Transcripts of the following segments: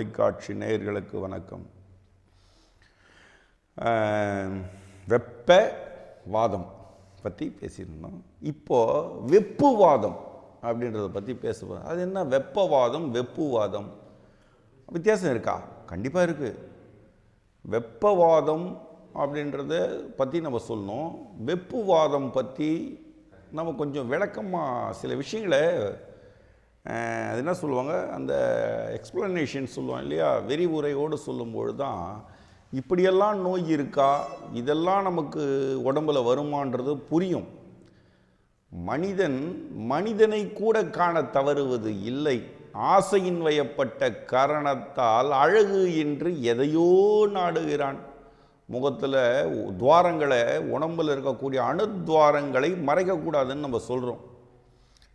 தொலைக்காட்சி நேயர்களுக்கு வணக்கம். வெப்பவாதம் வெப்ப வாதம் பற்றி பேசியிருந்தோம். இப்போது வெப்புவாதம் அப்படின்றத பற்றி பேசுவோம் அது என்ன? வெப்பவாதம் வெப்புவாதம் வித்தியாசம் இருக்கா? கண்டிப்பாக இருக்குது வெப்பவாதம் அப்படின்றத பற்றி நம்ம சொல்லணும். வெப்புவாதம் பற்றி நம்ம கொஞ்சம் விளக்கமாக சில விஷயங்களை அது என்ன சொல்லுவாங்க? அந்த எக்ஸ்ப்ளனேஷன் சொல்லுவாங்க இல்லையா? விரிவுரையோடு சொல்லும்பொழுது தான் இப்படியெல்லாம் நோய் இருக்கா? இதெல்லாம் நமக்கு உடம்புல வருமான்றது புரியும். மனிதன் மனிதனை கூட காண தவறுவது இல்லை. ஆசையின் வயப்பட்ட காரணத்தால் அழகு என்று எதையோ நாடுகிறான். முகத்தில் துவாரங்களை உடம்பில் இருக்கக்கூடிய அணுத்வாரங்களை மறைக்கக்கூடாதுன்னு நம்ம சொல்கிறோம்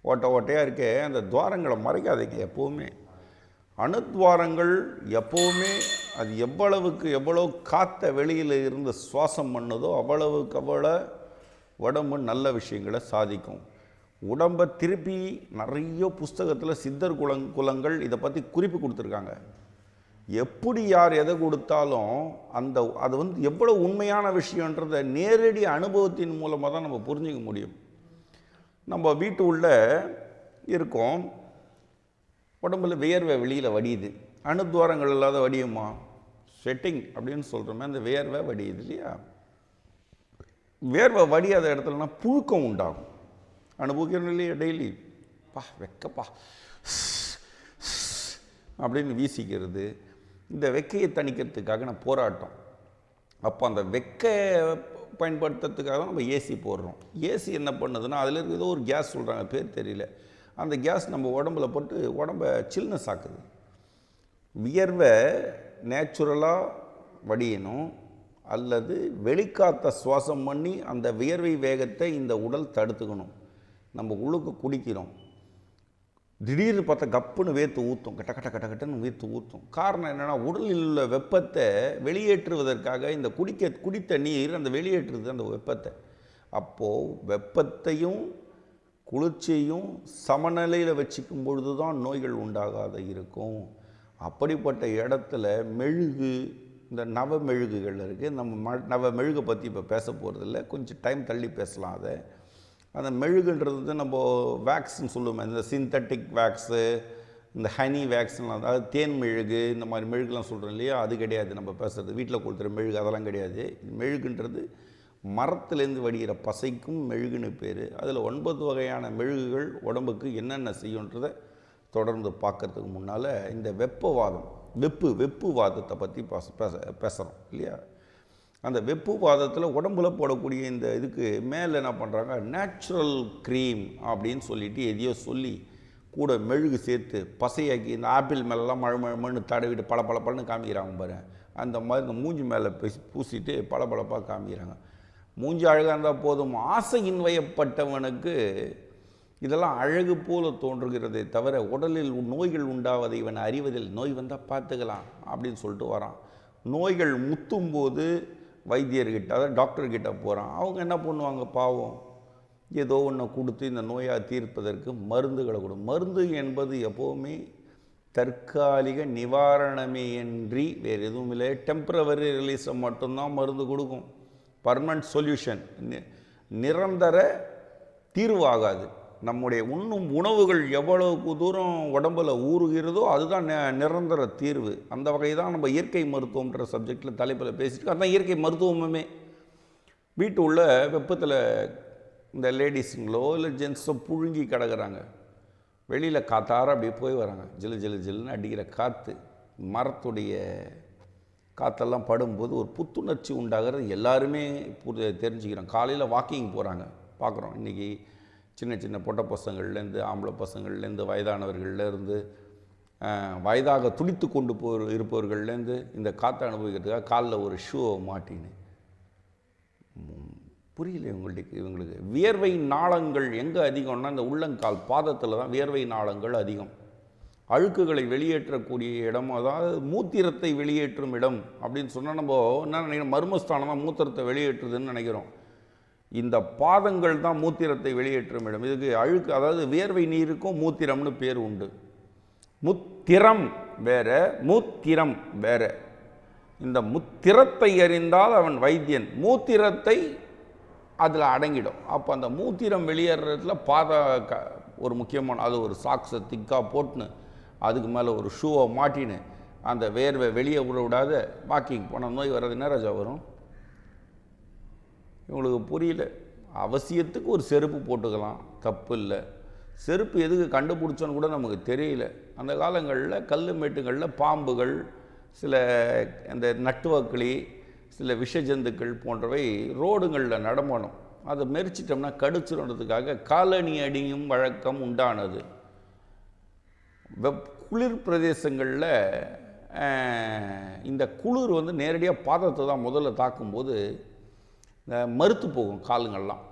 ஓட்ட ஓட்டையாக இருக்கே அந்த துவாரங்களை மறைக்காதீங்க எப்போவுமே. அணுத்வாரங்கள் எப்போவுமே அது எவ்வளவுக்கு எவ்வளோ காற்ற வெளியில் இருந்து சுவாசம் பண்ணுதோ அவ்வளவுக்கு அவ்வளோ உடம்பு நல்ல விஷயங்களை சாதிக்கும். உடம்பை திருப்பி நிறைய புஸ்தகத்தில் சித்தர் குலங் குலங்கள் இதை பற்றி குறிப்பு கொடுத்துருக்காங்க. எப்படி யார் எதை கொடுத்தாலும் அந்த அது வந்து எவ்வளோ உண்மையான விஷயன்றதை நேரடி அனுபவத்தின் மூலமாக தான் நம்ம புரிஞ்சிக்க முடியும். நம்ம வீட்டு உள்ள இருக்கோம். உடம்புல வியர்வை வெளியில் வடியுது. அணுத்வாரங்கள் இல்லாத வடியுமா? ஸ்வெட்டிங் அப்படின்னு சொல்கிறோமே அந்த வேர்வை வடியுது இல்லையா? வேர்வை வடியாத இடத்துலனா புழுக்கம் உண்டாகும். அனுபவிக்கிறோம் இல்லையா டெய்லி பா வெக்கப்பா. அப்படின்னு வீசிக்கிறது. இந்த வெக்கையை தணிக்கிறதுக்காக நான் போராட்டம். அப்போ அந்த வெக்கை பயன்படுத்துறதுக்காக தான் நம்ம ஏசி போடுறோம். ஏசி என்ன பண்ணுதுன்னா அதில் இருக்க ஏதோ ஒரு கேஸ் சொல்கிறாங்க பேர் தெரியல. அந்த கேஸ் நம்ம உடம்புல போட்டு உடம்ப சில்னஸ் ஆக்குது. வியர்வை நேச்சுரலாக வடியணும் அல்லது வெளிக்காத்த சுவாசம் பண்ணி அந்த வியர்வை வேகத்தை இந்த உடல் தடுத்துக்கணும். நம்ம உள்ளுக்கு குடிக்கிறோம். திடீர்னு பார்த்தா கப்புன்னு வேர்த்து ஊற்றும் கட்ட கட்ட கட்ட கட்டன்னு வேர்த்து ஊற்றும் காரணம் என்னென்னா உடலில் உள்ள வெப்பத்தை வெளியேற்றுவதற்காக இந்த குடிக்க குடித்த நீர் அந்த வெளியேற்றுறது அந்த வெப்பத்தை. அப்போது வெப்பத்தையும் குளிர்ச்சியும் சமநிலையில் வச்சுக்கும் பொழுது தான் நோய்கள் உண்டாகாத இருக்கும். அப்படிப்பட்ட இடத்துல மெழுகு இந்த நவ மெழுகுகள் இருக்குது நம்ம ம நவ மெழுகை பற்றி இப்போ பேச போகிறதில்ல கொஞ்சம் டைம் தள்ளி பேசலாம் அதை. அந்த மெழுகுன்றது வந்து நம்ம வேக்ஸ்ன்னு சொல்லுவோம் இந்த சிந்தட்டிக் வேக்ஸு இந்த ஹனி வேக்ஸ்லாம் அதாவது தேன் மெழுகு இந்த மாதிரி மெழுகுலாம் சொல்கிறோம் இல்லையா? அது கிடையாது நம்ம பேசுகிறது வீட்டில் கொடுத்துற மெழுகு அதெல்லாம் கிடையாது. மெழுகுன்றது மரத்துலேருந்து வடிகிற பசைக்கும் மெழுகுன்னு பேர். அதில் ஒன்பது வகையான மெழுகுகள் உடம்புக்கு என்னென்ன செய்யுன்றதை தொடர்ந்து பார்க்கறதுக்கு முன்னால் இந்த வெப்பவாதம் வெப்பு வெப்பு வாதத்தை பற்றி பேச பேச பேசுகிறோம் இல்லையா? அந்த வெப்பு பாதத்தில் உடம்புல போடக்கூடிய இந்த இதுக்கு மேலே என்ன பண்ணுறாங்க நேச்சுரல் க்ரீம் அப்படின்னு சொல்லிட்டு எதையோ சொல்லி கூட மெழுகு சேர்த்து பசையாக்கி இந்த ஆப்பிள் மேலெலாம் மழை மழை மண்ணு தடவிட்டு பல பல பழன்னு காமிக்கிறாங்க பாரு. அந்த மாதிரி இந்த மூஞ்சி மேலே பேசி பூசிட்டு பளபளப்பாக காமிக்கிறாங்க. மூஞ்சி அழகாக இருந்தால் போதும். ஆசையின் வயப்பட்டவனுக்கு இதெல்லாம் அழகு போல தோன்றுகிறதே தவிர உடலில் நோய்கள் உண்டாவதை இவன் அறிவதில். நோய் வந்தால் பார்த்துக்கலாம் அப்படின்னு சொல்லிட்டு வரான். நோய்கள் முத்தும் போது வைத்தியர்கிட்ட அதாவது டாக்டர்கிட்ட போகிறான் அவங்க என்ன பண்ணுவாங்க பாவம்? ஏதோ ஒன்று கொடுத்து இந்த நோயாக தீர்ப்பதற்கு மருந்துகளை கொடு. மருந்து என்பது எப்போவுமே தற்காலிக நிவாரணமே இன்றி வேறு எதுவும் இல்லை. டெம்பரவரி ரிலீஸை மட்டும்தான் மருந்து கொடுக்கும். பர்மனன்ட் சொல்யூஷன் நிரந்தர தீர்வாகாது. நம்முடைய உண்ணும் உணவுகள் எவ்வளவுக்கு தூரம் உடம்புல ஊறுகிறதோ அதுதான் நிரந்தர தீர்வு. அந்த வகை தான் நம்ம இயற்கை மருத்துவம்ன்ற சப்ஜெக்டில் தலைப்பில் பேசிட்டு அதுதான் இயற்கை மருத்துவமுமே. வீட்டு உள்ள வெப்பத்தில் இந்த லேடிஸுங்களோ இல்லை ஜென்ஸோ புழுங்கி கிடக்குறாங்க. வெளியில் காத்தார அப்படியே போய் வராங்க. ஜிலு ஜிலு ஜில்லுன்னு அடிக்கிற காற்று மரத்துடைய காற்றெல்லாம் படும்போது ஒரு புத்துணர்ச்சி உண்டாகிறது எல்லாருமே தெரிஞ்சுக்கிறோம். காலையில் வாக்கிங் போகிறாங்க பார்க்குறோம் இன்றைக்கி சின்ன சின்ன பொட்ட பசங்கள்லேருந்து ஆம்பளை பசங்கள்லேருந்து வயதானவர்கள்லேருந்து வயதாக துடித்து கொண்டு போ இருப்பவர்கள்லேருந்து இந்த காற்றை அனுபவிக்கிறதுக்காக காலில் ஒரு ஷூவை மாட்டின்னு. புரியல இவங்களுக்கு இவங்களுக்கு. வியர்வை நாளங்கள் எங்கே அதிகம்னா இந்த உள்ளங்கால் பாதத்தில் தான் வியர்வை நாளங்கள் அதிகம். அழுக்குகளை வெளியேற்றக்கூடிய இடம் அதாவது மூத்திரத்தை வெளியேற்றும் இடம் அப்படின்னு சொன்னால் நம்ம என்ன நினைக்கிறோம்? மர்மஸ்தானம் தான் மூத்திரத்தை வெளியேற்றுதுன்னு நினைக்கிறோம். இந்த பாதங்கள் தான் மூத்திரத்தை வெளியேற்றும் இடம். இதுக்கு அழுக்கு அதாவது வியர்வை நீருக்கும் மூத்திரம்னு பேர் உண்டு. முத்திரம் வேற மூத்திரம் வேற. இந்த முத்திரத்தை அறிந்தால் அவன் வைத்தியன். மூத்திரத்தை அதில் அடங்கிடும். அப்போ அந்த மூத்திரம் வெளியேறதுல பாத க ஒரு முக்கியமான அது ஒரு சாக்ஸை திக்காக போட்டுன்னு அதுக்கு மேலே ஒரு ஷூவை மாட்டின்னு அந்த வேர்வை வெளியே விட விடாத வாக்கிங் போன நோய் வர்றது என்ன ராஜா வரும்? இவங்களுக்கு புரியல. அவசியத்துக்கு ஒரு செருப்பு போட்டுக்கலாம். தப்பு இல்லை. செருப்பு எதுக்கு கண்டுபிடிச்சோன்னு கூட நமக்கு தெரியல. அந்த காலங்களில் கல் மேட்டுகளில் பாம்புகள் சில இந்த நட்டுவக்கிளி சில விஷஜந்துக்கள் போன்றவை ரோடுங்களில் நடமாடும். அதை மெரிச்சிட்டோம்னா கடிச்சிடன்றதுக்காக காலனி அடியும் வழக்கம் உண்டானது. வெப் குளிர் பிரதேசங்களில் இந்த குளிர் வந்து நேரடியாக பாதத்தை தான் முதல்ல தாக்கும்போது இந்த மறுத்து போகும் காலுங்கள்லாம்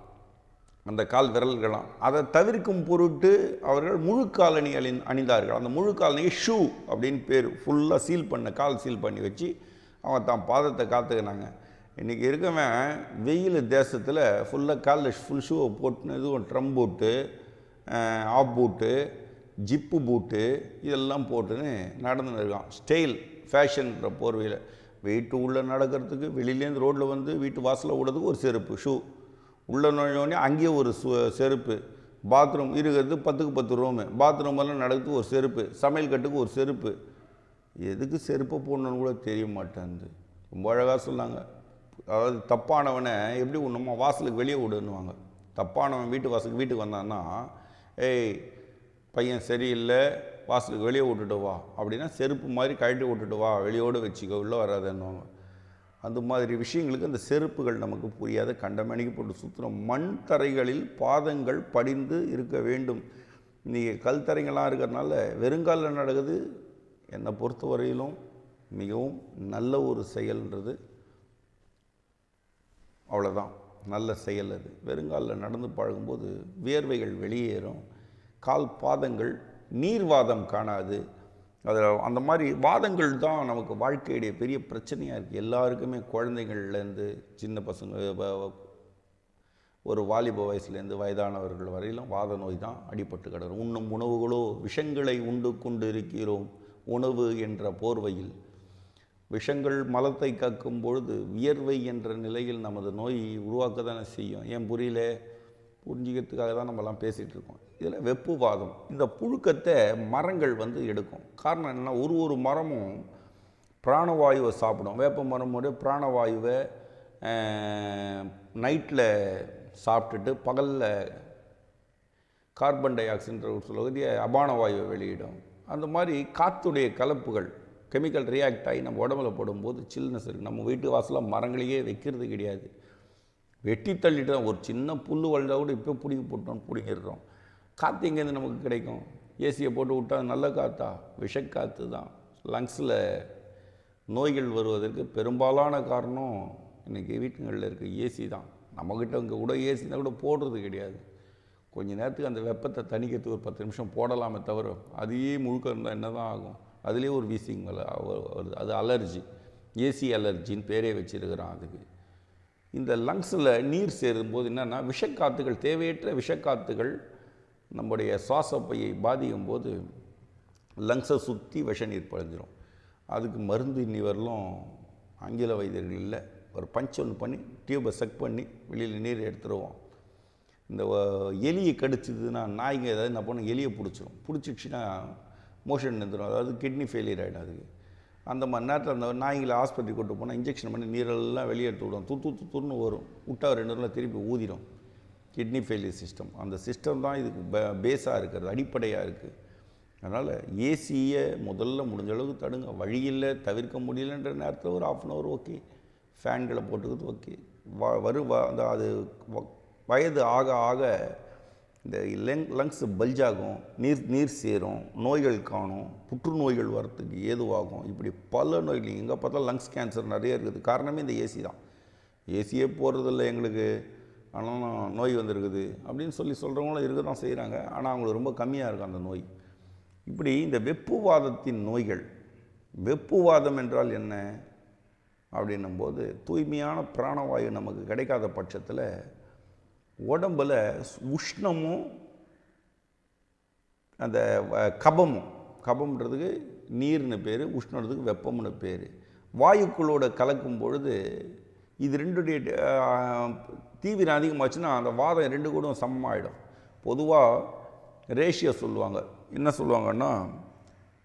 அந்த கால் விரல்கள்லாம். அதை தவிர்க்கும் பொருட்டு அவர்கள் முழு காலணி அணி அணிந்தார்கள். அந்த முழு காலணியை ஷூ அப்படின்னு பேர் ஃபுல்லாக சீல் பண்ண கால் சீல் பண்ணி வச்சு அவன் தான் பாதத்தை காத்துக்கினாங்க. இன்றைக்கி இருக்கவன் வெயில் தேசத்தில் ஃபுல்லாக காலில் ஃபுல் ஷூவை போட்டுன்னு இதுவும் ட்ரம் பூட்டு ஆஃப் பூட்டு ஜிப்பு பூட்டு இதெல்லாம் போட்டுன்னு நடந்துன்னு இருக்கான். ஸ்டைல் ஃபேஷன்ற போர்வையில். வீட்டு உள்ளே நடக்கிறதுக்கு வெளியிலேருந்து ரோட்டில் வந்து வீட்டு வாசலில் விடுறதுக்கு ஒரு செருப்பு ஷூ. உள்ளே நுழைஞ்சோடனே அங்கேயே ஒரு செருப்பு. பாத்ரூம் இருக்கிறது பத்துக்கு பத்து ரூமு பாத்ரூம் எல்லாம் நடக்கிறதுக்கு ஒரு செருப்பு. சமையல் கட்டுக்கு ஒரு செருப்பு. எதுக்கு செருப்பை போடணுன்னு கூட தெரிய மாட்டேன்து ரொம்ப அழகாக சொன்னாங்க. அதாவது தப்பானவனை எப்படி நம்ம வாசலுக்கு வெளியே விடுன்னுவாங்க. தப்பானவன் வீட்டு வாசலுக்கு வீட்டுக்கு வந்தான்னா ஏய் பையன் சரியில்லை. வாசலுக்கு வெளியே விட்டுட்டு வா. அப்படின்னா செருப்பு மாதிரி கழட்டி விட்டுட்டு வா. வெளியோடு வச்சுக்கோ. உள்ளே வராதுன்னுவாங்க. அந்த மாதிரி விஷயங்களுக்கு அந்த செருப்புகள் நமக்கு புரியாத. கண்டமணிக்கு போட்டு சுற்றுறோம் மண் தரைகளில் பாதங்கள் படிந்து இருக்க வேண்டும். நீங்கள் கல் தரைங்களாம் இருக்கிறதுனால வெறுங்காலில் நடக்குது. என்னை பொறுத்தவரையிலும் மிகவும் நல்ல ஒரு செயல்ன்றது. அவ்வளோதான் நல்ல செயல் அது. வெறுங்காலில் நடந்து பழகும்போது வியர்வைகள் வெளியேறும். கால் பாதங்கள் நீர்வாதம் காணாது. அதில் அந்த மாதிரி வாதங்கள் தான் நமக்கு வாழ்க்கையுடைய பெரிய பிரச்சனையாக இருக்குது எல்லாருக்குமே குழந்தைகள்லேருந்து சின்ன பசங்க ஒரு வாலிப வயசுலேருந்து வயதானவர்கள் வரையிலும் வாத நோய் தான் அடிபட்டு கிடக்கும். உண்ணும் உணவுகளோ விஷங்களை உண்டு கொண்டு இருக்கிறோம். உணவு என்ற போர்வையில் விஷங்கள் மலத்தை கக்கும் பொழுது வியர்வை என்ற நிலையில் நமது நோய் உருவாக்க தானே செய்யும். ஏன் புரியல? புரிஞ்சிக்கிறதுக்காக தான் நம்மலாம் பேசிகிட்டு இருக்கோம். இதில் வெப்புவாதம் இந்த புழுக்கத்தை மரங்கள் வந்து எடுக்கும். காரணம் என்னென்னா ஒரு ஒரு மரமும் பிராணவாயுவை சாப்பிடும். வேப்ப மரமோட பிராணவாயுவை நைட்டில் சாப்பிட்டுட்டு பகலில் கார்பன் டை ஆக்சைடுன்ற ஒரு சொல்லுவதிய அபான வாயுவை வெளியிடும். அந்த மாதிரி காற்றுடைய கலப்புகள் கெமிக்கல் ரியாக்ட் ஆகி நம்ம உடம்புல போடும்போது சில்னஸ் இருக்குது நம்ம வீட்டு வாசலில் மரங்களையே வைக்கிறது கிடையாது. வெட்டி தள்ளிட்டு தான் ஒரு சின்ன புல் வளர்ந்தா கூட இப்போ பிடிங்கி போட்டோம் பிடிங்கிடுறோம். காற்று எங்கேருந்து நமக்கு கிடைக்கும்? ஏசியை போட்டு விட்டா நல்ல காற்றா விஷக்காற்று தான். லங்ஸில் நோய்கள் வருவதற்கு பெரும்பாலான காரணம் இன்றைக்கி வீட்டுங்களில் இருக்க ஏசி தான். நம்மக்கிட்ட இங்கே கூட ஏசி தான் கூட போடுறது கிடையாது. கொஞ்ச நேரத்துக்கு அந்த வெப்பத்தை தணிக்கிறதுக்கு ஒரு பத்து நிமிஷம் போடலாமே தவிர அதையே முழுக்க இருந்தால் என்ன தான் ஆகும்? அதுலேயே ஒரு வீசிங் வருது. அது அலர்ஜி. ஏசி அலர்ஜின்னு பேரே வச்சுருக்கிறான் அதுக்கு. இந்த லங்ஸில் நீர் சேரும்போது என்னென்னா விஷக்காத்துகள் தேவையற்ற விஷக்காத்துகள் நம்முடைய சுவாசப்பையை பாதிக்கும் போது லங்ஸை சுற்றி விஷ நீர் பழிஞ்சிரும். அதுக்கு மருந்து இன்னி வரலும் ஆங்கில வைத்தியர்கள் இல்லை. ஒரு பஞ்ச் ஒன்று பண்ணி டியூபை செக் பண்ணி வெளியில் நீர் எடுத்துருவோம். இந்த எலியை கடிச்சதுன்னா நாய்ங்க ஏதாவது என்ன பண்ணும் எலியை பிடிச்சிரும். பிடிச்சிடுச்சுன்னா மோஷன் நின்றுடும் அதாவது கிட்னி ஃபெயிலியர் ஆகிடும் அதுக்கு. அந்த மாதிரி நேரத்தில் அந்த நாய்களை ஆஸ்பத்திரி கொண்டு போனால் இன்ஜெக்ஷன் பண்ணி நீரெல்லாம் வெளியே எடுத்து விடும் துத்து துத்துன்னு வரும். விட்டா ரெண்டு நாளில் திருப்பி ஊதிடும் கிட்னி ஃபெயிலியர் சிஸ்டம் அந்த சிஸ்டம் தான் இதுக்கு பேஸாக இருக்கிறது அடிப்படையாக இருக்குது அதனால் ஏசியை முதல்ல முடிஞ்ச அளவுக்கு தடுங்க. வழியில் தவிர்க்க முடியலன்ற நேரத்தில் ஒரு ஆஃப் அன் ஹவர் ஓகே ஃபேன்களை போட்டுக்கிறது ஓகே வ வரு வ- அந்த அது வ- வயது ஆக ஆக இந்த லங் லங்ஸ் பல்ஜாகும் நீர் நீர் சேரும் நோய்கள் காணும் புற்றுநோய்கள் வரத்துக்கு ஏதுவாகும். இப்படி பல நோய்கள் எங்கே பார்த்தாலும் லங்ஸ் கேன்சர் நிறைய இருக்குது. காரணமே இந்த ஏசி தான். ஏசியே போகிறதில்ல எங்களுக்கு. ஆனாலும் நோய் வந்திருக்குது அப்படின்னு சொல்லி சொல்கிறவங்களும் இருக்க தான் செய்கிறாங்க ஆனால் அவங்களுக்கு ரொம்ப கம்மியாக இருக்கும் அந்த நோய். இப்படி இந்த வெப்புவாதத்தின் நோய்கள் வெப்புவாதம் என்றால் என்ன? அப்படின்னும்போது தூய்மையான பிராணவாயு நமக்கு கிடைக்காத பட்சத்தில் உடம்பில் உஷ்ணமும் அந்த வ- கபமும் கபம்ன்றதுக்கு நீர்னு பேர் உஷ்ணத்துக்கு வெப்பம்னு பேர். வாயுக்களோட கலக்கும் பொழுது இது ரெண்டுடைய தீவிரம் அதிகமாச்சுன்னா அந்த வாதம் ரெண்டு கூடும் சமமாகிடும் பொதுவாக ரேஷியோ சொல்லுவாங்க. என்ன சொல்லுவாங்கன்னா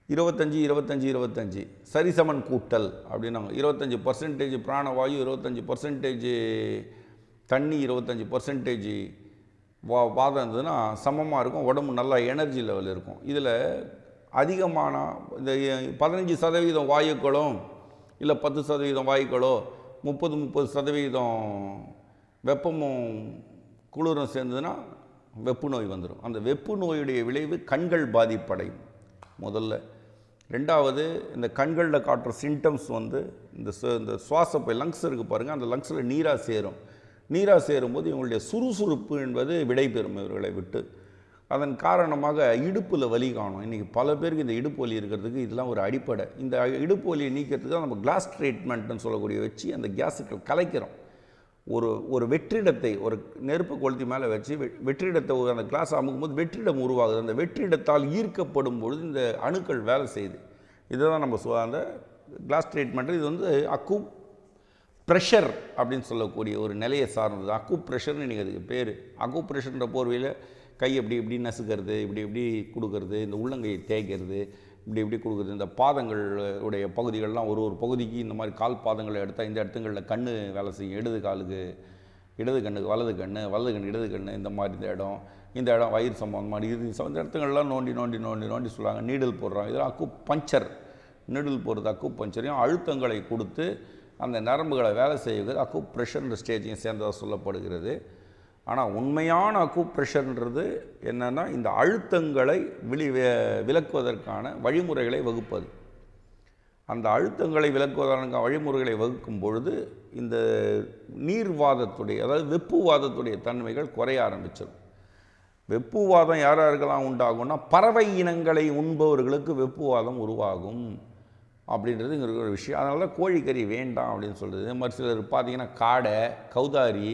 இருபத்தஞ்சி இருபத்தஞ்சி இருபத்தஞ்சி சரிசமன் கூட்டல் அப்படின்னாங்க. இருபத்தஞ்சி பர்சன்டேஜ் பிராணவாயு இருபத்தஞ்சி பர்சன்டேஜ் தண்ணி இருபத்தஞ்சி பர்சன்டேஜ் வா வாதம் இருந்ததுன்னா சமமாக இருக்கும் உடம்பு நல்லா எனர்ஜி லெவல் இருக்கும். இதில் அதிகமான இந்த பதினஞ்சு சதவீதம் வாயுக்களும் இல்லை பத்து சதவீதம் வாயுக்களோ முப்பது முப்பது சதவீதம் வெப்பமும் குளிரும் சேர்ந்ததுன்னா வெப்பு நோய் வந்துடும் அந்த வெப்பு நோயுடைய விளைவு கண்கள் பாதிப்படையும். முதல்ல. ரெண்டாவது இந்த கண்களில் காட்டுற சிம்டம்ஸ் வந்து இந்த சு- இந்த சுவாச போய் லங்ஸ் இருக்குது பாருங்கள் அந்த லங்ஸில் நீராக சேரும். நீராக சேரும்போது இவங்களுடைய சுறுசுறுப்பு என்பது விடைபெறும் இவர்களை விட்டு. அதன் காரணமாக இடுப்பில் வலி காணும். இன்றைக்கி பல பேருக்கு இந்த இடுப்பு வலி இருக்கிறதுக்கு இதெல்லாம் ஒரு அடிப்படை. இந்த இடுப்பு வலியை நீக்கிறதுக்கு தான் நம்ம கிளாஸ் ட்ரீட்மெண்ட்னு சொல்லக்கூடிய வச்சு அந்த கேஸுக்கள் கலைக்கிறோம். ஒரு ஒரு வெற்றிடத்தை ஒரு நெருப்பு கொளுத்தி மேலே வச்சு வெ- வெற்றிடத்தை ஒரு அந்த கிளாஸ் அமுக்கும்போது வெற்றிடம் உருவாகுது. அந்த வெற்றிடத்தால் ஈர்க்கப்படும் பொழுது இந்த அணுக்கள் வேலை செய்யுது. இதை தான் நம்ம சொ- அந்த கிளாஸ் ட்ரீட்மெண்ட் இது வந்து அக்கு ப்ரெஷர் அப்படின்னு சொல்லக்கூடிய ஒரு நிலையை சார்ந்தது. அக்கு ப்ரெஷர்னு இன்றைக்கி அதுக்கு பேர். அக்கு ப்ரெஷர்ன்ற போர்வையில் கை எப்படி இப்படி நசுக்கிறது இப்படி இப்படி கொடுக்கறது இந்த உள்ளங்கையை தேய்க்கிறது இப்படி இப்படி கொடுக்குறது. இந்த பாதங்கள் உடைய பகுதிகள்லாம் ஒரு ஒரு பகுதிக்கு இந்த மாதிரி கால் பாதங்களை எடுத்தால் இந்த இடத்துங்களில் கண்ணு வேலை செய்யும். இடது காலுக்கு இடது கண்ணுக்கு வலது கண் வலது கண்ணு இடது கண் இந்த மாதிரி இந்த இடம் இந்த இடம் வயிறு சம்பந்தமான இது இந்த இடத்துங்கள்லாம் நோண்டி நோண்டி நோண்டி நோண்டி சொல்லுவாங்க. நீடில் போடுறாங்க இதெல்லாம் அக்கு பஞ்சர் நீடில் போடுறது அக்கு பஞ்சரையும் அழுத்தங்களை கொடுத்து அந்த நரம்புகளை வேலை செய்வது அக்கு ப்ரெஷர் ஸ்டேஜையும் சேர்ந்ததாக சொல்லப்படுகிறது. ஆனால் உண்மையான அக்குப்ரெஷர்ன்றது என்னென்னா இந்த அழுத்தங்களை விழி விளக்குவதற்கான விலக்குவதற்கான வழிமுறைகளை வகுப்பது. அந்த அழுத்தங்களை விலக்குவதற்கான வழிமுறைகளை வகுக்கும் பொழுது இந்த நீர்வாதத்துடைய அதாவது வெப்புவாதத்துடைய தன்மைகள் குறைய ஆரம்பிச்சிடும் வெப்புவாதம் யார் யாருக்கெல்லாம் உண்டாகும்னா பறவை இனங்களை உண்பவர்களுக்கு வெப்புவாதம் உருவாகும் அப்படின்றது இங்கே இருக்கிற ஒரு விஷயம். அதனால தான் கோழிக்கறி வேண்டாம் அப்படின்னு சொல்கிறது இதே மாதிரி சிலர் பார்த்தீங்கன்னா காடை கௌதாரி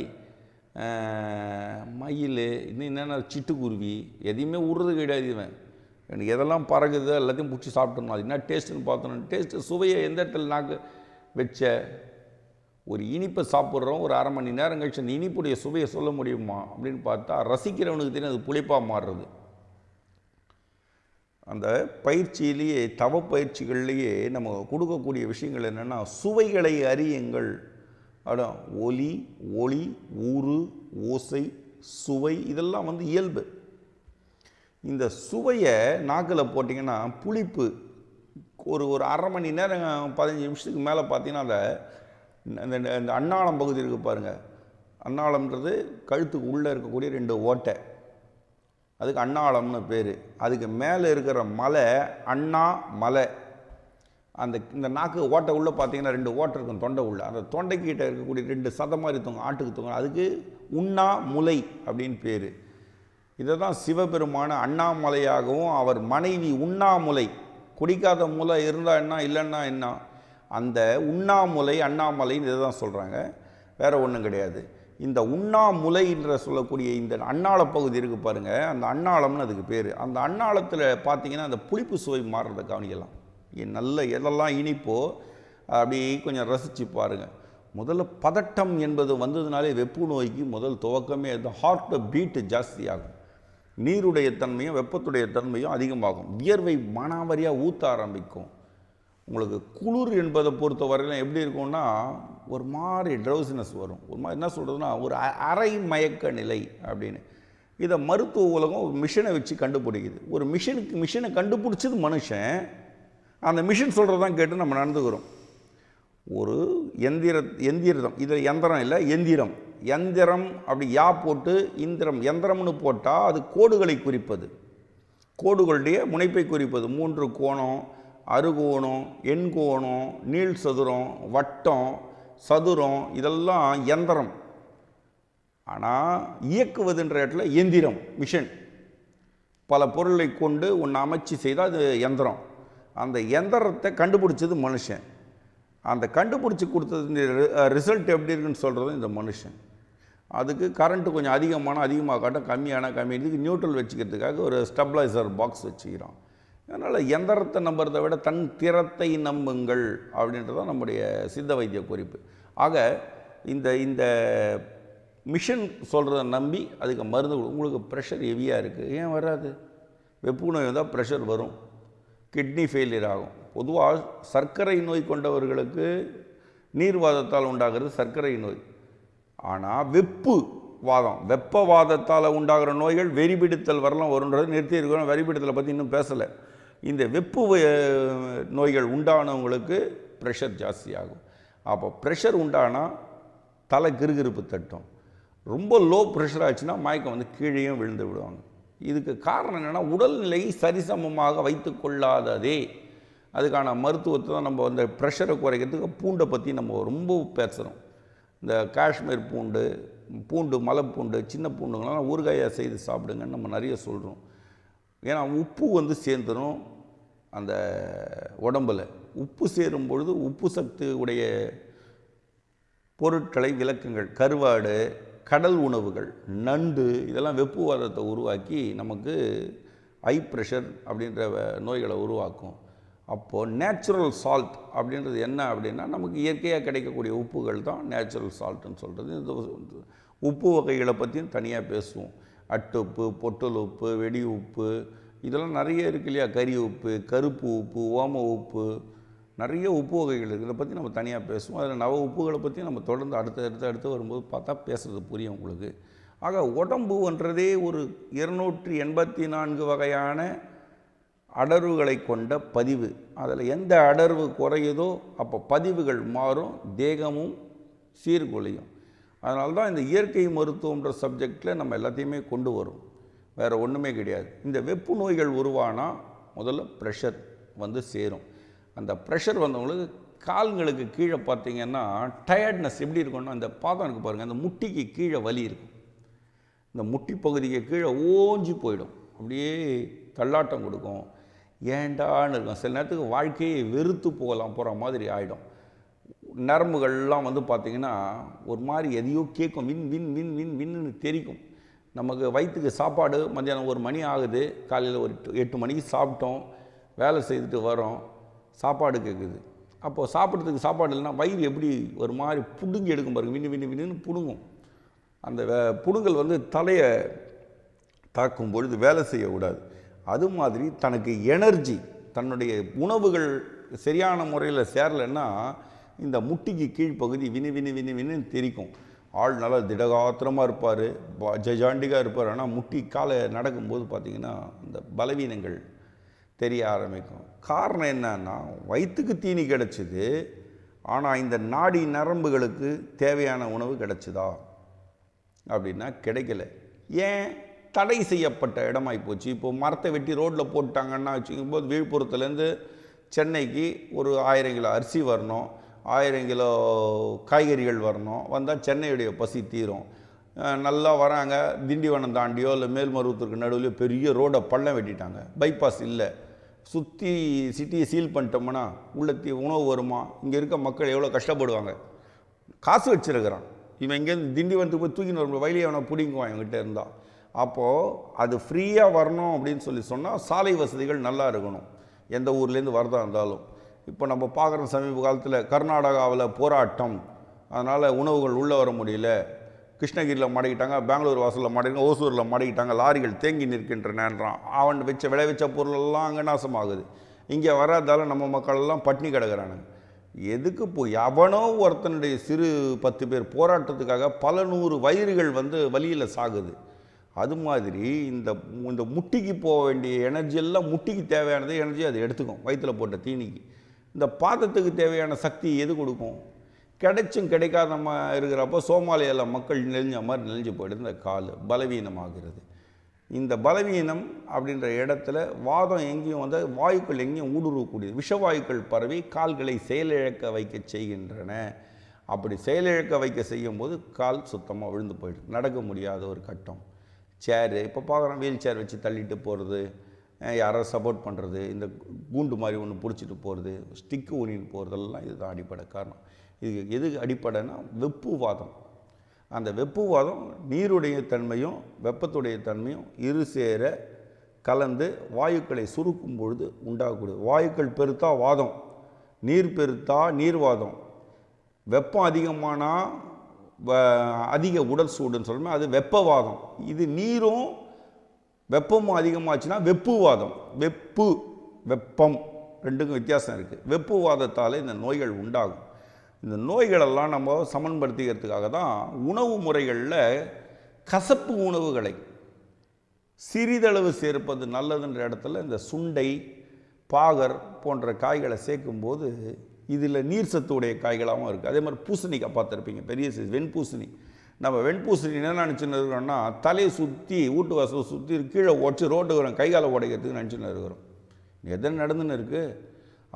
மயில் இன்னும் என்னென்ன சிட்டுக்குருவி எதையுமே விட்றது கிடையாது இவன். எனக்கு எதெல்லாம் பறகுதோ எல்லாத்தையும் பிடிச்சி சாப்பிட்டணும் அது என்ன டேஸ்ட்டுன்னு பார்த்தோம் டேஸ்ட்டு சுவையை எந்த இடத்துல நாக்கு வச்ச? ஒரு இனிப்பை சாப்பிட்றோம் ஒரு அரை மணி நேரம் கழிச்சு அந்த இனிப்புடைய சுவையை சொல்ல முடியுமா? அப்படின்னு பார்த்தா ரசிக்கிறவனுக்கு தெரியும் அது புளிப்பாக மாறுறது. அந்த பயிற்சியிலேயே தவ பயிற்சிகள்லேயே நம்ம கொடுக்கக்கூடிய விஷயங்கள் என்னென்னா சுவைகளை அறியுங்கள். அடம் ஒலி ஒளி ஊறு ஓசை சுவை இதெல்லாம் வந்து இயல்பு. இந்த சுவையை நாக்கில் போட்டிங்கன்னா புளிப்பு ஒரு ஒரு அரை மணி நேரம் பதினஞ்சு நிமிஷத்துக்கு மேலே பார்த்தீங்கன்னா அந்த இந்த இந்த அன்னாளம் பகுதி இருக்குது பாருங்கள் அன்னாளம்ன்றது கழுத்துக்கு உள்ளே இருக்கக்கூடிய ரெண்டு ஓட்டை. அதுக்கு அன்னாளம்னு பேர். அதுக்கு மேலே இருக்கிற மலை அண்ணா மலை. அந்த இந்த நாக்கு ஓட்டை உள்ளே பார்த்தீங்கன்னா ரெண்டு ஓட்டை இருக்கும் தொண்டை உள்ள. அந்த தொண்டைக்கிட்ட இருக்கக்கூடிய ரெண்டு சதம் மாதிரி தொங்க ஆட்டுக்கு தொங்க அதுக்கு உண்ணா முலை அப்படின்னு பேர். இதை தான் சிவபெருமான அண்ணாமலையாகவும் அவர் மனைவி உண்ணாமுலை குடிக்காத முலை இருந்தால் என்ன இல்லைன்னா என்ன? அந்த உண்ணாமுலை அண்ணாமலைன்னு இதை தான் சொல்கிறாங்க வேறு ஒன்றும் கிடையாது. இந்த உண்ணாமுலைன்ற சொல்லக்கூடிய இந்த அன்னாள பகுதி இருக்குது பாருங்கள் அந்த அன்னாளம்னு அதுக்கு பேர். அந்த அன்னாளத்தில் பார்த்தீங்கன்னா அந்த புளிப்பு சுவை மாறுறதை கவனிக்கலாம். நல்ல எதெல்லாம் இனிப்போ அப்படி கொஞ்சம் ரசித்து பாருங்கள் முதல்ல பதட்டம் என்பது வந்ததுனாலே வெப்பு நோய்க்கு முதல் துவக்கமே அந்த ஹார்ட்டை பீட்டு ஜாஸ்தியாகும். நீருடைய தன்மையும் வெப்பத்துடைய தன்மையும் அதிகமாகும். வியர்வை மானாவாரியாக ஊற்ற ஆரம்பிக்கும். உங்களுக்கு குளிர் என்பதை பொறுத்த வரையிலும் எப்படி இருக்கும்னா ஒரு மாதிரி ட்ரௌசினஸ் வரும். ஒரு மாதிரி என்ன சொல்கிறதுனா ஒரு அரை மயக்க நிலை அப்படின்னு. இதை மருத்துவ உலகம் ஒரு மிஷினை வச்சு கண்டுபிடிக்குது. ஒரு மிஷினுக்கு மிஷினை கண்டுபிடிச்சது மனுஷன் அந்த மிஷின் சொல்கிறதான் கேட்டு நம்ம நடந்துக்கிறோம். ஒரு எந்திர எந்திரம் இது எந்திரம் இல்லை எந்திரம். எந்திரம் அப்படி யா போட்டு இந்திரம் எந்திரம்னு போட்டால் அது கோடுகளை குறிப்பது. கோடுகளுடைய முனைப்பை குறிப்பது. மூன்று கோணம் அறுகோணம் எண்கோணம் நீள் சதுரம் வட்டம் சதுரம் இதெல்லாம் எந்திரம். ஆனால் இயக்குவதுன்ற இடத்துல எந்திரம் மிஷின். பல பொருளை கொண்டு ஒன்று அமைச்சு செய்தால் அது எந்திரம். அந்த எந்திரத்தை கண்டுபிடிச்சது மனுஷன். அந்த கண்டுபிடிச்சி கொடுத்தது ரிசல்ட் எப்படி இருக்குன்னு சொல்கிறது இந்த மனுஷன். அதுக்கு கரண்ட்டு கொஞ்சம் அதிகமான அதிகமாக காட்டும் கம்மியான கம்மி இதுக்கு நியூட்ரல் வச்சுக்கிறதுக்காக ஒரு ஸ்டெப்லைசர் பாக்ஸ் வச்சுக்கிறோம். அதனால் எந்திரத்தை நம்புறதை விட தன் திறத்தை நம்புங்கள் அப்படின்றது தான் நம்முடைய சித்த வைத்திய குறிப்பு. ஆக இந்த இந்த மிஷன் சொல்கிறத நம்பி அதுக்கு மருந்து கொடு- உங்களுக்கு ப்ரெஷர் ஹெவியாக இருக்குது ஏன் வராது? வெப்பு நோய் வந்தால் ப்ரெஷர் வரும். கிட்னி ஃபெயிலியர் ஆகும். பொதுவாக சர்க்கரை நோய் கொண்டவர்களுக்கு நீர்வாதத்தால் உண்டாகிறது சர்க்கரை நோய். ஆனால் வெப்பு வாதம் வெப்பவாதத்தால் உண்டாகிற நோய்கள் வெறிபிடித்தல் வரலாம் வருன்றது நிறுத்தி இருக்கணும். வெறிபிடித்தலை பற்றி இன்னும் பேசலை. இந்த வெப்பு நோய்கள் உண்டானவங்களுக்கு ப்ரெஷர் ஜாஸ்தியாகும். அப்போ ப்ரெஷர் உண்டானால் தலை கிருகிருப்பு தட்டும். ரொம்ப லோ ப்ரெஷர் ஆச்சுன்னா மயக்கம் வந்து கீழேயும் விழுந்து விடுவாங்க. இதுக்கு காரணம் என்னென்னா உடல்நிலையை சரிசமமாக வைத்து கொள்ளாததே. அதுக்கான மருத்துவத்தை தான் நம்ம அந்த ப்ரெஷரை குறைக்கிறதுக்கு பூண்டை பற்றி நம்ம ரொம்ப பேசுகிறோம் இந்த காஷ்மீர் பூண்டு பூண்டு மலைப்பூண்டு சின்ன பூண்டுங்களாம் ஊறுகாயாக செய்து சாப்பிடுங்கன்னு நம்ம நிறைய சொல்கிறோம் ஏன்னா உப்பு வந்து சேர்ந்துடும் அந்த உடம்புல. உப்பு சேரும் பொழுது உப்பு சத்து உடைய பொருட்களை விளக்குங்கள் கருவாடு கடல் உணவுகள் நண்டு இதெல்லாம் வெப்புவாதத்தை உருவாக்கி நமக்கு ஹை ப்ரெஷர் அப்படின்ற நோய்களை உருவாக்கும். அப்போது நேச்சுரல் சால்ட் அப்படின்றது என்ன அப்படின்னா நமக்கு இயற்கையாக கிடைக்கக்கூடிய உப்புகள் தான் நேச்சுரல் சால்ட்டுன்னு சொல்கிறது இந்த உப்பு வகைகளை பற்றியும் தனியாக பேசுவோம். அட்டுப்பு பொட்டல் உப்பு வெடி உப்பு இதெல்லாம் நிறைய இருக்கு இல்லையா? கறி உப்பு கருப்பு உப்பு ஓம உப்பு நிறைய உப்பு வகைகள் இருக்குது இதை பற்றி நம்ம தனியாக பேசுவோம். அதில் நவ உப்புகளை பற்றி நம்ம தொடர்ந்து அடுத்த அடுத்து அடுத்து வரும்போது பார்த்தா பேசுறது புரியும் உங்களுக்கு. ஆக உடம்புன்றதே ஒரு இருநூற்றி எண்பத்தி நான்கு வகையான அடர்வுகளை கொண்ட பதிவு. அதில் எந்த அடர்வு குறையுதோ அப்போ பதிவுகள் மாறும் தேகமும் சீர்குலையும். அதனால தான் இந்த இயற்கை மருத்துவன்ற சப்ஜெக்டில் நம்ம எல்லாத்தையுமே கொண்டு வரும். வேறு ஒன்றுமே கிடையாது. இந்த வெப்பு நோய்கள் உருவானா முதல்ல ப்ரெஷர் வந்து சேரும். அந்த ப்ரெஷர் வந்தவங்களுக்கு கால்களுக்கு கீழே பார்த்தீங்கன்னா டயர்ட்னஸ் எப்படி இருக்கும்னா அந்த பாதம் இருக்கு பாருங்கள் அந்த முட்டிக்கு கீழே வலி இருக்கும். இந்த முட்டி பகுதிக்கு கீழே ஓஞ்சி போயிடும். அப்படியே தள்ளாட்டம் கொடுக்கும். ஏண்டான்னு இருக்கும். சில நேரத்துக்கு வாழ்க்கையை வெறுத்து போகலாம் போகிற மாதிரி ஆகிடும் நரம்புகள்லாம் வந்து பார்த்திங்கன்னா ஒரு மாதிரி எதையோ கேட்கும். வின் வின் வின் வின் வின்னு தெரிக்கும். நமக்கு வயிற்றுக்கு சாப்பாடு மத்தியானம் ஒரு மணி ஆகுது. காலையில் ஒரு எட்டு- எட்டு மணிக்கு சாப்பிட்டோம். வேலை செய்துட்டு வரோம். சாப்பாடு கேட்குது. அப்போது சாப்பிட்றதுக்கு சாப்பாடு இல்லைன்னா வயிறு எப்படி ஒரு மாதிரி புடுங்கி எடுக்கும் பாருங்க. வின்னு வின்னு வின்னு புடுங்கும். அந்த புடுங்கல் வந்து தலையை தாக்கும் பொழுது வேலை செய்யக்கூடாது. அது மாதிரி தனக்கு எனர்ஜி தன்னுடைய உணவுகள் சரியான முறையில் சேரலைன்னா இந்த முட்டிக்கு கீழ்ப்பகுதி வினு வினு வினு வினின்னு தெரிக்கும். ஆள் நல்லா திடகாத்திரமாக இருப்பார். ஜஜாண்டிகாக இருப்பார். ஆனால் முட்டி காலை நடக்கும்போது பார்த்திங்கன்னா இந்த பலவீனங்கள் தெரிய ஆரம்பிக்கும். காரணம் என்னன்னா வயிற்றுக்கு தீனி கிடச்சிது ஆனால் இந்த நாடி நரம்புகளுக்கு தேவையான உணவு கிடச்சிதா? அப்படின்னா கிடைக்கல. ஏன்? தடை செய்யப்பட்ட இடமாய் போச்சு. இப்போ மரத்தை வெட்டி ரோட்டில் போட்டாங்கன்னா வச்சுக்கும் போது விழுப்புரத்துலேருந்து சென்னைக்கு ஒரு ஆயிரம் கிலோ அரிசி வரணும் ஆயிரம் கிலோ காய்கறிகள் வரணும் வந்தால் சென்னையுடைய பசி தீரும். நல்லா வராங்க. திண்டிவனம் தாண்டியோ இல்லை மேல்மருவத்திற்கு நடுவில் பெரிய ரோடை பள்ளம் வெட்டிட்டாங்க. பைபாஸ் இல்லை. சுற்றி சிட்டியை சீல் பண்ணிட்டோம்னா உள்ள உணவு வருமா? இங்கே இருக்க மக்கள் எவ்வளோ கஷ்டப்படுவாங்க? காசு வச்சிருக்கிறான். இவன் இங்கேருந்து திண்டிவனத்துக்கு போய் தூக்கின்னு வரும் வழியை அவனை பிடிங்குவான் இவங்ககிட்ட இருந்தால் அப்போது அது ஃப்ரீயாக வரணும் அப்படின்னு சொல்லி சொன்னால் சாலை வசதிகள் நல்லா இருக்கணும். எந்த ஊர்லேருந்து வரதா இருந்தாலும். இப்போ நம்ம பார்க்குற சமீப காலத்தில் கர்நாடகாவில் போராட்டம். அதனால் உணவுகள் உள்ளே வர முடியல. கிருஷ்ணகிரியில் மாடிக்கிட்டாங்க பெங்களூர் வாசலில் மடக்கிட்டாங்க ஓசூரில் மாடிக்கிட்டாங்க லாரிகள் தேங்கி நிற்கின்றனன்றான். அவன் வச்ச விளைவிச்ச பொருளெல்லாம் அங்கே நாசமாகுது. இங்கே வராதால நம்ம மக்கள் எல்லாம் பட்னி எதுக்கு போய் எவனோ ஒருத்தனுடைய சிறு பத்து பேர் போராட்டத்துக்காக பல நூறு வயிறுகள் வந்து வழியில் சாகுது. அது மாதிரி இந்த இந்த முட்டிக்கு போக வேண்டிய எனர்ஜி எல்லாம் முட்டிக்கு தேவையானது எனர்ஜி அது எடுத்துக்கும் வயிற்றுல போட்ட தீனிக்கு. இந்த பாத்திரத்துக்கு தேவையான சக்தி எது கொடுக்கும்? கிடைச்சும் கிடைக்காத இருக்கிறப்போ சோமாலியாவில் மக்கள் நெளிஞ்ச மாதிரி நெளிஞ்சு போயிடுது. இந்த கால் பலவீனமாகிறது. இந்த பலவீனம் அப்படின்ற இடத்துல வாதம் எங்கேயும் வந்து வாயுக்கள் எங்கேயும் ஊடுருவக்கூடியது விஷவாயுக்கள் பரவி கால்களை செயலிழக்க வைக்க செய்கின்றன. அப்படி செயலிழக்க வைக்க செய்யும்போது கால் சுத்தமாக விழுந்து போயிடுது. நடக்க முடியாத ஒரு கட்டம். சேரு இப்போ பார்க்குறோம் வீல் சேர் வச்சு தள்ளிட்டு போகிறது யாரோ சப்போர்ட் பண்ணுறது இந்த கூண்டு மாதிரி ஒன்று பிடிச்சிட்டு போகிறது ஸ்டிக்கு ஊனின்னு போகிறதெல்லாம் இதுதான் அடிப்படை காரணம். இது எது அடிப்படைனா வெப்புவாதம். அந்த வெப்புவாதம் நீருடைய தன்மையும் வெப்பத்துடைய தன்மையும் இரு சேர கலந்து வாயுக்களை சுருக்கும் பொழுது உண்டாகக்கூடியது. வாயுக்கள் பெருத்தா வாதம் நீர் பெருத்தா நீர்வாதம். வெப்பம் அதிகமானால் அதிக உடல் சூடுன்னு சொல்லணும் அது வெப்பவாதம். இது நீரும் வெப்பமும் அதிகமாச்சுன்னா வெப்புவாதம். வெப்பு வெப்பம் ரெண்டுக்கும் வித்தியாசம் இருக்குது வெப்புவாதத்தால் இந்த நோய்கள் உண்டாகும். இந்த நோய்களெல்லாம் நம்ம சமன்படுத்திக்கிறதுக்காக தான் உணவு முறைகளில் கசப்பு உணவுகளை சிறிதளவு சேர்ப்பது நல்லதுன்ற இடத்துல இந்த சுண்டை பாகர் போன்ற காய்களை சேர்க்கும்போது இதில் நீர் சத்து உடைய காய்களாகவும் இருக்குது. அதே மாதிரி பூசணிக்காய் பார்த்துருப்பீங்க பெரிய சைஸ் வெண்பூசணி. நம்ம வெண்பூசணி என்ன நினச்சின்னு இருக்கிறோம்னா தலையை சுற்றி வீட்டு வாசலை சுற்றி கீழே உடச்சி ரோட்டு வரும் கைகாலை உடைக்கிறதுக்கு நினச்சின்னு இருக்கிறோம். எதை நடந்துன்னு இருக்குது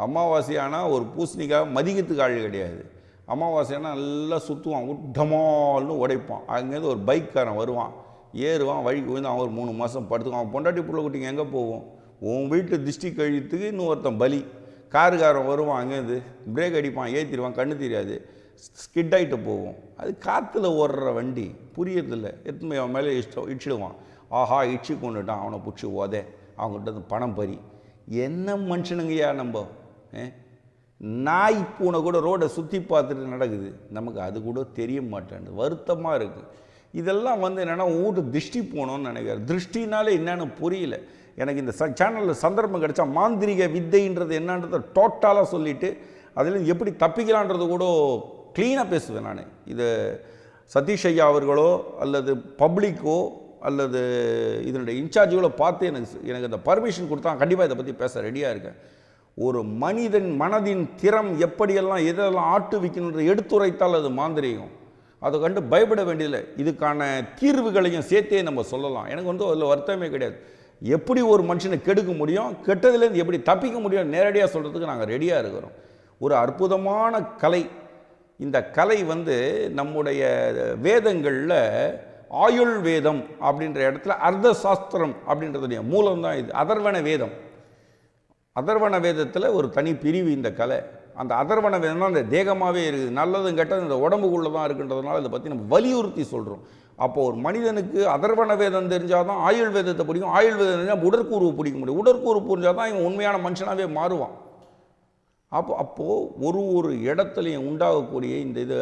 அமாவாசையானால் ஒரு பூசணிக்காய் மதிக்கிறதுக்கு ஆள் கிடையாது. அமாவாசைன்னா நல்லா சுற்றுவான் உட்டமால்னு உடைப்பான். அங்கேருந்து ஒரு பைக்காரன் வருவான். ஏறுவான் வழிக்கு வந்து அவன் ஒரு மூணு மாதம் படுத்துக்குவான். அவன் பொண்டாட்டி பிள்ளை குட்டிங்க எங்கே போவோம்? உன் வீட்டு திஷ்டி கழித்துக்கு இன்னும் ஒருத்தன் பலி. காருக்காரன் வருவான் அங்கேருந்து பிரேக் அடிப்பான் ஏற்றிடுவான் கண்ணு தெரியாது. ஸ்கிட் ஆகிட்டு போவோம். அது காற்றுல ஓடுற வண்டி புரியறதில்ல. எத்தனை அவன் மேலே இஷ்டம் இடிச்சிடுவான். ஆஹா இடிச்சு கொண்டுட்டான் அவனை பிடிச்சி ஓதே அவங்ககிட்ட இருந்து பணம் பறி. என்ன மனுஷனுங்கய்யா நம்ம? ஏ? நாய் பூனை கூட ரோடை சுற்றி பார்த்துட்டு நடக்குது. நமக்கு அது கூட தெரிய மாட்டேன்னு வருத்தமாக இருக்குது இதெல்லாம் வந்து என்னென்னா ஊட்டு திருஷ்டி போகணும்னு நினைக்கிறேன் திருஷ்டினாலே என்னென்னு புரியல. எனக்கு இந்த ச சேனலில் சந்தர்ப்பம் கிடைச்சா மாந்திரிக வித்தைன்றது என்னன்றதை டோட்டலாக சொல்லிவிட்டு அதில் எப்படி தப்பிக்கலான்றது கூட க்ளீனாக பேசுவேன் நான். இது சதீஷ் ஐயா அவர்களோ அல்லது பப்ளிக்கோ அல்லது இதனுடைய இன்சார்ஜுகளோ பார்த்து எனக்கு எனக்கு அந்த பர்மிஷன் கொடுத்தா கண்டிப்பாக இதை பற்றி பேச ரெடியாக இருக்கேன். ஒரு மனிதன் மனதின் திறம் எப்படியெல்லாம் எதெல்லாம் ஆட்டு வைக்கணுன்ற எடுத்துரைத்தால் அது மாந்திரியம் அதை கண்டு பயப்பட வேண்டியதில்லை. இதுக்கான தீர்வுகளையும் சேர்த்தே நம்ம சொல்லலாம். எனக்கு வந்து அதில் வருத்தமே கிடையாது. எப்படி ஒரு மனுஷனை கெடுக்க முடியும் கெட்டதுலேருந்து எப்படி தப்பிக்க முடியும் நேரடியாக சொல்கிறதுக்கு நாங்கள் ரெடியாக இருக்கிறோம். ஒரு அற்புதமான கலை. இந்த கலை வந்து நம்முடைய வேதங்களில் ஆயுள் வேதம் அப்படின்ற இடத்துல அர்த்த சாஸ்திரம் அப்படின்றதுடைய மூலம் தான் இது. அதர்வன வேதம். அதர்வண வேதத்தில் ஒரு தனி பிரிவு இந்த கலை. அந்த அதர்வண வேதம் தான் அந்த தேகமாகவே இருக்குது. நல்லதும் கெட்டது இந்த உடம்புக்குள்ளே தான் இருக்குன்றதுனால இதை பற்றி நம்ம வலியுறுத்தி சொல்கிறோம் அப்போ ஒரு மனிதனுக்கு அதர்வண வேதம் தெரிஞ்சால் தான் ஆயுள் வேதத்தை பிடிக்கும். ஆயுள் வேதம் தெரிஞ்சால் உடற்கூறு பிடிக்க முடியும். உடற்கூறு புரிஞ்சால் தான் இவன் உண்மையான மனுஷனாகவே மாறுவான். அப்போ அப்போது ஒரு ஒரு இடத்துலையும் உண்டாகக்கூடிய இந்த இதை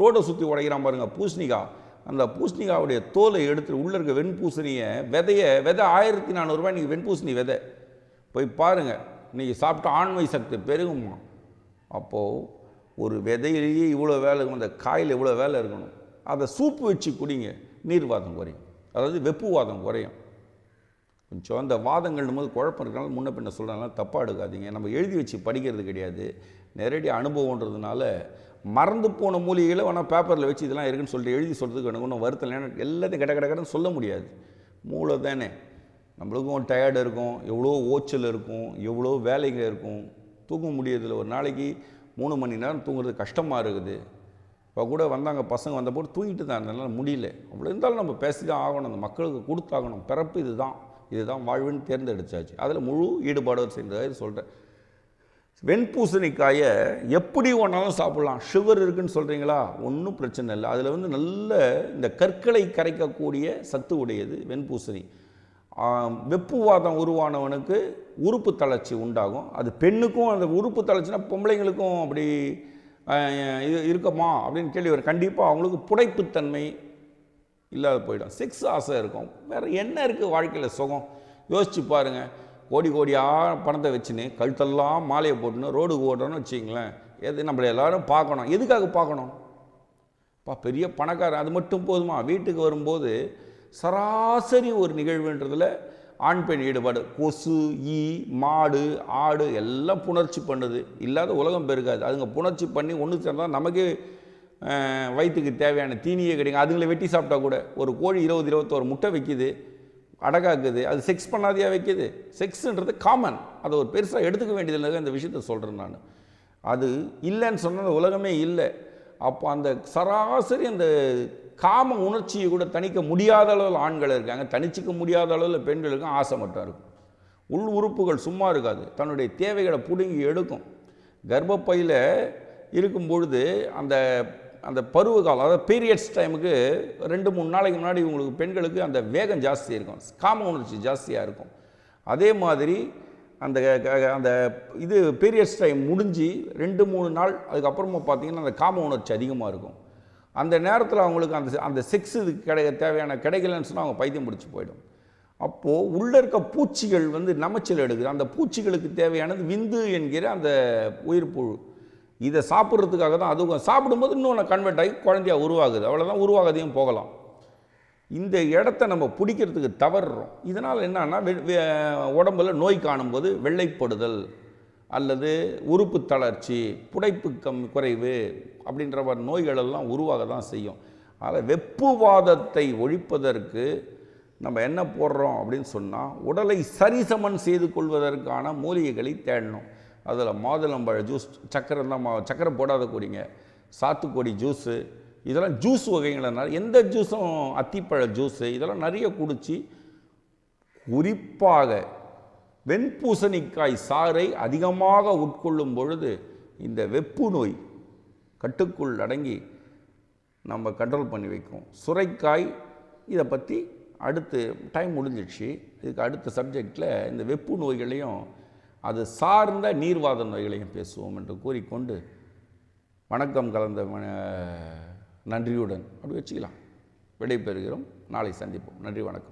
ரோடை சுற்றி உடைக்கிறான் பாருங்கள் பூசணிக்காய் அந்த பூசணிக்காவுடைய தோலை எடுத்து உள்ளே இருக்க வெண்பூசணியை விதையை விதை ஆயிரத்தி நானூறுரூவா இன்றைக்கி வெண்பூசணி விதை. போய் பாருங்கள் இன்றைக்கி சாப்பிட்டா ஆண்மை சக்தி பெருகுமா? அப்போது ஒரு விதையிலேயே இவ்வளோ வேலை இருக்கும் அந்த காயில் இவ்வளோ வேலை இருக்கணும். அதை சூப்பு வச்சு குடிங்க நீர்வாதம் குறையும். அதாவது வெப்புவாதம் குறையும். கொஞ்சம் அந்த வாதங்கள் போது குழப்பம் இருக்கனால முன்ன பின்ன சொல்கிறனால தப்பாக எடுக்காதீங்க. நம்ம எழுதி வச்சு படிக்கிறது கிடையாது. நேரடி அனுபவன்றதுனால மறந்து போன மூலிகைகளை வேணால் பேப்பரில் வச்சு இதெல்லாம் இருக்குன்னு சொல்லிட்டு எழுதி சொல்கிறதுக்கு எனக்கு ஒன்றும் வருத்தம் எல்லாத்தையும் கட கட கடன்னு சொல்ல முடியாது. மூளை தானே நம்மளுக்கும் டயர்டு இருக்கும் எவ்வளோ ஓச்சல் இருக்கும் எவ்வளோ வேலைங்க இருக்கும். தூங்க முடியறதில்ல. ஒரு நாளைக்கு மூணு மணி நேரம் தூங்குறது கஷ்டமாக இருக்குது. இப்போ கூட வந்தாங்க பசங்க வந்தபோது தூங்கிட்டு தான் அதனால் முடியல. அவ்வளோ இருந்தாலும் நம்ம பேசி தான் ஆகணும். அந்த மக்களுக்கு கொடுத்தாகணும். பிறப்பு இதுதான். இதுதான் வாழ்வுன்னு தேர்ந்தெடுத்தாச்சு. அதில் முழு ஈடுபாடு செய்கிறதாக சொல்கிறேன் வெண்பூசணிக்காயை எப்படி ஒன்றாலும் சாப்பிட்லாம். சுகர் இருக்குன்னு சொல்கிறீங்களா ஒன்றும் பிரச்சனை இல்லை. அதில் வந்து நல்ல இந்த கற்களை கரைக்கக்கூடிய சத்து உடையது வெண்பூசணி. வெப்புவாதம் உருவானவனுக்கு உறுப்பு தளர்ச்சி உண்டாகும். அது பெண்ணுக்கும் அந்த உறுப்பு தளர்ச்சினா பொம்பளைங்களுக்கும் அப்படி இது இருக்குமா? அப்படின்னு கேள்வி வரும். கண்டிப்பாக அவங்களுக்கு புடைப்புத்தன்மை இல்லாத போயிடும். செக்ஸ் ஆசை இருக்கும். வேறு என்ன இருக்குது வாழ்க்கையில் சுகம்? யோசிச்சு பாருங்கள் கோடி கோடியாக பணத்தை வச்சுன்னு கழுத்தெல்லாம் மாலையை போட்டுன்னு ரோடுக்கு ஓடுறோன்னு வச்சிங்களேன் எது நம்மளை எல்லோரும் பார்க்கணும். எதுக்காக பார்க்கணும்? பா பெரிய பணக்காரன். அது மட்டும் போதுமா? வீட்டுக்கு வரும்போது சராசரி ஒரு நிகழ்வுன்றதில் ஆண் பெண் ஈடுபாடு கொசு ஈ மாடு ஆடு எல்லாம் புணர்ச்சி பண்ணுது. இல்லாத உலகம் பெருகாது. அதுங்க புணர்ச்சி பண்ணி ஒன்று சேர்ந்தால் நமக்கே வயிற்றுக்கு தேவையான தீனியே கிடைக்கும். அதுங்களை வெட்டி சாப்பிட்டா கூட ஒரு கோழி இருபது இருபத்தோரு முட்டை வைக்குது அடகாக்குது. அது செக்ஸ் பண்ணாதையாக வைக்குது? செக்ஸுன்றது காமன் அதை ஒரு பெருசாக எடுத்துக்க வேண்டியதில்லை இந்த விஷயத்த சொல்கிறேன் நான். அது இல்லைன்னு சொன்ன அந்த உலகமே இல்லை. அப்போ அந்த சராசரி அந்த காம உணர்ச்சியை கூட தணிக்க முடியாத அளவில் ஆண்கள் இருக்காங்க. தணிச்சிக்க முடியாத அளவில் பெண்களுக்கும் ஆசை மட்டும் இருக்கும். உள் உறுப்புகள் சும்மா இருக்காது. தன்னுடைய தேவைகளை பிடுங்கி எடுக்கும். கர்ப்பப்பையில் இருக்கும் பொழுது அந்த அந்த பருவ காலம் அதாவது பீரியட்ஸ் டைமுக்கு ரெண்டு மூணு நாளைக்கு முன்னாடி உங்களுக்கு பெண்களுக்கு அந்த வேகம் ஜாஸ்தி இருக்கும். காம உணர்ச்சி ஜாஸ்தியாக இருக்கும். அதே மாதிரி அந்த க- அந்த இது பீரியட்ஸ் டைம் முடிஞ்சு ரெண்டு மூணு நாள் அதுக்கப்புறமா பார்த்தீங்கன்னா அந்த காம உணர்ச்சி அதிகமாக இருக்கும். அந்த நேரத்தில் அவங்களுக்கு அந்த அந்த செக்ஸ் இது கிடை தேவையான கிடைக்கலன்னு சொன்னால் அவங்க பைத்தியம் பிடிச்சி போயிடும். அப்போது உள்ளே இருக்க பூச்சிகள் வந்து நமச்சல் எடுக்குது. அந்த பூச்சிகளுக்கு தேவையானது விந்து என்கிற அந்த உயிர் புழு. இதை சாப்பிட்றதுக்காக தான் அதுவும் சாப்பிடும்போது இன்னொன்று கன்வெர்ட் ஆகி குழந்தையா உருவாகுது. அவ்வளோதான் உருவாகாதையும் போகலாம். இந்த இடத்த நம்ம பிடிக்கிறதுக்கு தவறுறோம். இதனால் என்னன்னா வெ- உடம்புல நோய் காணும்போது வெள்ளைப்படுதல். அல்லது உறுப்பு தளர்ச்சி புடைப்பு கம் குறைவு அப்படின்ற மாதிரி உருவாக தான் செய்யும். அதனால் வெப்புவாதத்தை ஒழிப்பதற்கு நம்ம என்ன போடுறோம் அப்படின்னு சொன்னால் உடலை சரிசமன் செய்து கொள்வதற்கான மூலிகைகளை தேடணும். அதில் மாதுளம்பழ ஜூஸ் சக்கரை தான் மா- சக்கரை போடாத கூடிங்க சாத்துக்கொடி ஜூஸு இதெல்லாம் ஜூஸ் வகைகளை எந்த ஜூஸும் அத்திப்பழ ஜூஸு இதெல்லாம் நிறைய குடித்து குறிப்பாக வெண்பூசணிக்காய் சாறை அதிகமாக உட்கொள்ளும் பொழுது இந்த வெப்பு நோய் கட்டுக்குள் அடங்கி நம்ம கண்ட்ரோல் பண்ணி வைக்கும். சுரைக்காய் இதை பற்றி அடுத்து டைம் முடிஞ்சிடுச்சு. இதுக்கு அடுத்த சப்ஜெக்டில் இந்த வெப்பு நோய்களையும் அது சார்ந்த நீர்வாத நோய்களையும் பேசுவோம் என்று கூறிக்கொண்டு வணக்கம் கலந்த நன்றியுடன் அப்படி வச்சுக்கலாம். விடைபெறுகிறோம். நாளை சந்திப்போம். நன்றி வணக்கம்.